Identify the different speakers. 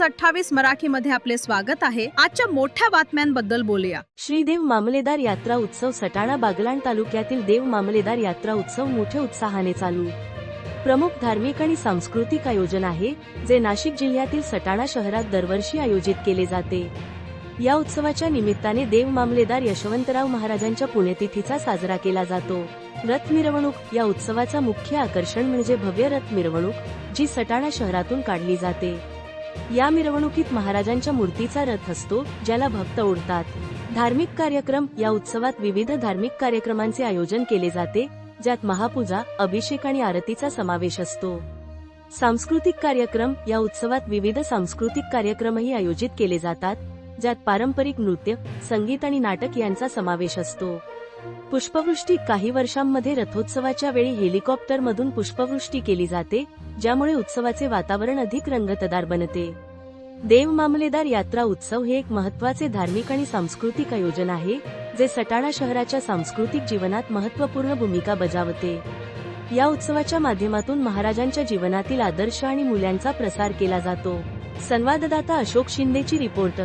Speaker 1: News अठ्ठावीस मराठी मध्ये आपले स्वागत आहे. आजच्या मोठ्या बातम्यांबद्दल बोलूया.
Speaker 2: श्रीदेव मामलेदार यात्रा उत्सव सटाणा बागलाण तालुक्यातील देव मामलेदार यात्रा उत्सव मोठ्या उत्साहाने चालू. प्रमुख धार्मिक आणि सांस्कृतिक आयोजन आहे जे नाशिक जिल्ह्यातील सटाणा शहरात दरवर्षी आयोजित केले जाते. या उत्सवाच्या निमित्ताने देव मामलेदार यशवंतराव महाराजांच्या पुण्यतिथीचा साजरा केला जातो. रथ मिरवणूक या उत्सवाचा मुख्य आकर्षण म्हणजे भव्य रथ मिरवणूक जी सटाणा शहरातून काढली जाते. या मिरवणुकीत महाराजांच्या मूर्तीचा रथ असतो ज्याला भक्त ओढतात. धार्मिक कार्यक्रम या उत्सवात विविध धार्मिक कार्यक्रमांचे आयोजन केले जाते ज्यात महापूजा अभिषेक आणि आरतीचा समावेश असतो. सांस्कृतिक कार्यक्रम या उत्सवात विविध सांस्कृतिक कार्यक्रमही आयोजित केले जातात ज्यात पारंपरिक नृत्य संगीत आणि नाटक यांचा समावेश असतो. पुष्पवृष्टी काही वर्षांमध्ये रथोत्सवाच्या वेळी हेलिकॉप्टरमधून पुष्पवृष्टी केली जाते ज्यामुळे उत्सवाचे वातावरण अधिक रंगतदार बनते. देव मामलेदार यात्रा उत्सव हे एक महत्त्वाचे धार्मिक आणि सांस्कृतिक आयोजन आहे जे सटाणा शहराच्या सांस्कृतिक जीवनात महत्त्वपूर्ण भूमिका बजावते. या उत्सवाच्या माध्यमातून महाराजांच्या जीवनातील आदर्श आणि मूल्यांचा प्रसार केला जातो. संवाददाता अशोक शिंदेची रिपोर्ट.